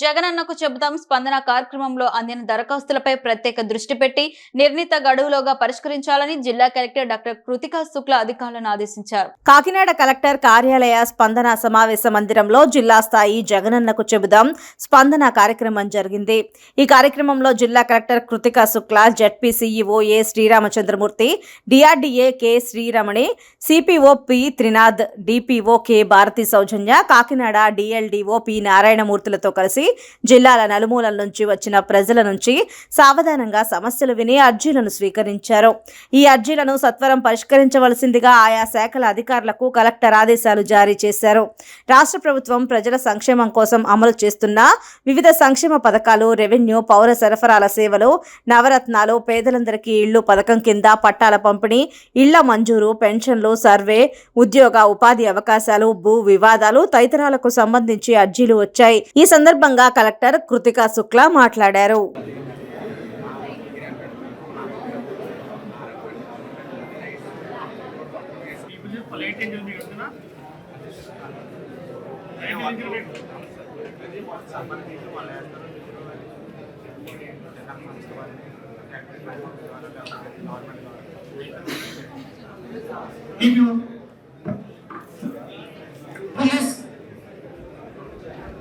జగనన్నకు చెబుతాం స్పందన కార్యక్రమంలో అందిన దరఖాస్తులపై ప్రత్యేక దృష్టి పెట్టి నిర్ణీత గడువులోగా పరిష్కరించాలని జిల్లా కలెక్టర్ డాక్టర్ కృతికా శుక్ల అధికారులను ఆదేశించారు. కాకినాడ కలెక్టర్ కార్యాలయ స్పందన సమావేశ మందిరంలో జిల్లా స్థాయి జగనన్నకు చెబుదాం స్పందన కార్యక్రమం జరిగింది. ఈ కార్యక్రమంలో జిల్లా collector Krithika Shukla ZP CEO A Sriramachandramurthy DRDA K Sriramani CPO P Trinath DPO K Bharathi Sowjanya Kakinada DLDO P నారాయణమూర్తులతో కలిసి జిల్లాల నలుమూలల నుంచి వచ్చిన ప్రజల నుంచి సావధానంగా సమస్యలు విని అర్జీలను స్వీకరించారు. ఈ అర్జీలను సత్వరం పరిష్కరించవలసిందిగా ఆయా శాఖల అధికారులకు కలెక్టర్ ఆదేశాలు జారీ చేశారు. రాష్ట్ర ప్రభుత్వం ప్రజల సంక్షేమం కోసం అమలు చేస్తున్న వివిధ సంక్షేమ పథకాలు రెవెన్యూ పౌర సరఫరాల సేవలు నవరత్నాలు పేదలందరికీ ఇళ్ళు పథకం కింద పట్టాల పంపిణీ ఇళ్ళ మంజూరు పెన్షన్లు సర్వే ఉద్యోగ ఉపాధి అవకాశాలు భూ వివాదాలు తదితరాలకు సంబంధించి అర్జీలు వచ్చాయి. ఈ సందర్భంగా సందర్భంగా కలెక్టర్ కృతికా శుక్లా మాట్లాడారు Yes.